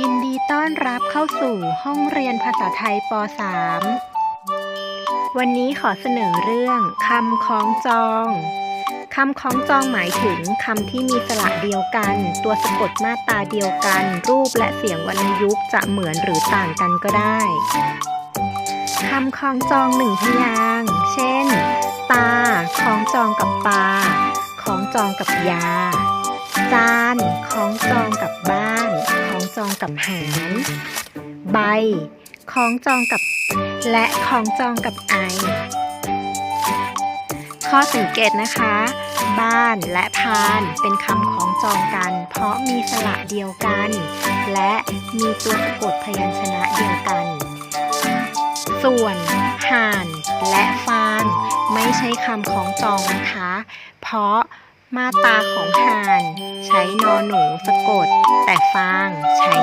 ยินดีต้อนรับเข้าสู่ห้องเรียนภาษาไทยป .3 วันนี้ขอเสนอเรื่องคำคล้องจองคำคล้องจองหมายถึงคำที่มีสระเดียวกัน ตัวสะกดมาตราเดียวกัน รูปและเสียงวรรณยุกต์จะเหมือนหรือต่างกันก็ได้คำคล้องจองหนึ่งพยางเช่น ตาคล้องจองกับปลาคล้องจองกับยา จานคล้องจองกับบ้าน ล้องจองกับหาร ใบคล้องจองกับ และคล้องจองกับไอ ข้อสังเกตนะคะ บ้านและพานเป็นคำคล้องจองกัน เพราะมีสระเดียวกัน และมีตัวสะกดพยัญชนะเดียวกัน ส่วนห่านและฟางไม่ใช่คำคล้องจองนะคะ เพราะมาตาของห่าน ใช้นอหนูสะกด แต่ฟางใช้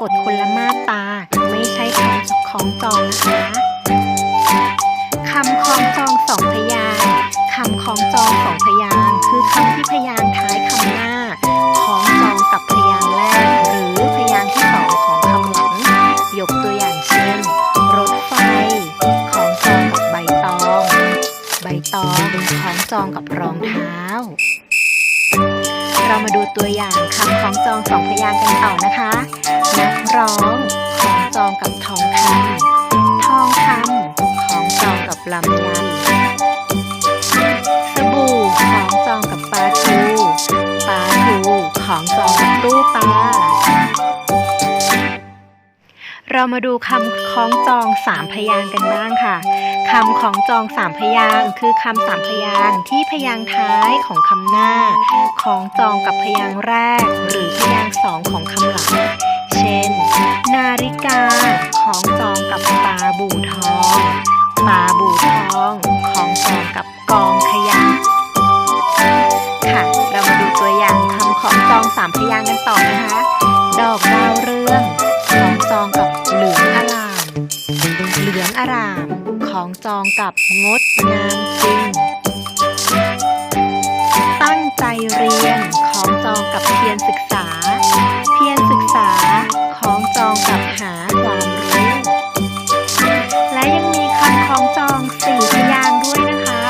กดคนละมาตา ไม่ใช่คำคล้องจองนะคะคำคล้องจองสองพยางคำคล้องจองสองพยางคือคำที่พยางท้ายคำหน้าคล้องจองกับพยางแรก หรือพยางที่สองของคำหลัง ยกตัวอย่างเช่น รถไฟคล้องจองกับใบตอง ใบตองคล้องจองกับรองเท้า เรามาดูตัวอย่างคำคล้องจองสองพยางค์กันต่อนะคะ นักร้องคล้องจองกับทองคำทองคำคล้องจองกับลำไย เรามาดูคำคล้องจองสามพยางกันบ้างค่ะคำของจองสามพยางคือคำสามพยางที่พยางท้ายของคำหน้าคล้องจองกับพยางแรก หรือพยางสองของคำหลัง เช่น นาฬิกาคล้องจองกับปลาบูทองปลาบูทองคล้องจองกับกองขยะค่ะ เรามาดูตัวอย่างคำของจองสามพยางกันต่อนะคะ อาราม ของจองกับงดงามจริง ตั้งใจเรียน ของจองกับเพียรศึกษา เพียรศึกษา ของจองกับหาความรู้ และยังมีคำคล้องจองสี่พยางด้วยนะคะ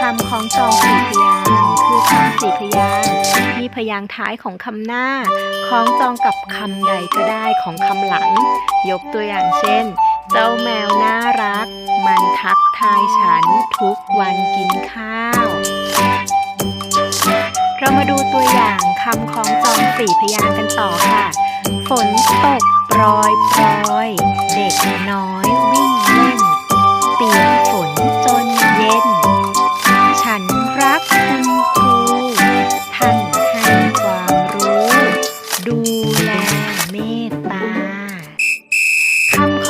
คำคล้องจองสี่พยางคือคำสี่พยางค์ที่พยางท้ายของคำหน้าคล้องจองกับคำใดก็ได้ของคำหลัง ยกตัวอย่างเช่น เจ้าแมวน่ารัก มันทักทายฉันทุกวันกินข้าว เรามาดูตัวอย่างคำของจองสี่พยางกันต่อค่ะ ฝนตกโปรยโปรยเด็กน้อยวิ่งเล่นเปียก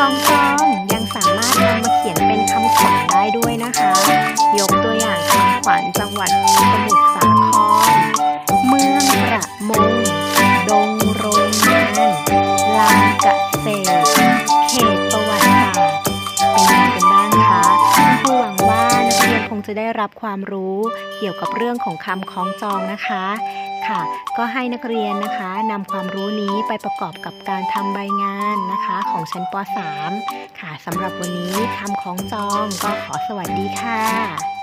องจองยังสามารถนำมาเขียนเป็นคำขวัญได้ด้วยนะคะ ยกตัวอย่างคำขวัญจังหวัดสมุทรสาคร เมืองประมง ดงโรงงานลานเกษตร เขตประวัติศาสตร์เป็นยังไงกันบ้างคะคุณครูหวังว่านักเรียนคงจะได้รับความรู้เกี่ยวกับเรื่องของคำคล้องจองนะคะ ค่ะ ก็ให้นักเรียนนะคะนำความรู้นี้ไปประกอบกับการทำใบงานนะคะ ของชั้นป .3 ค่ะสำหรับวันนี้คำของจองก็ขอสวัสดีค่ะ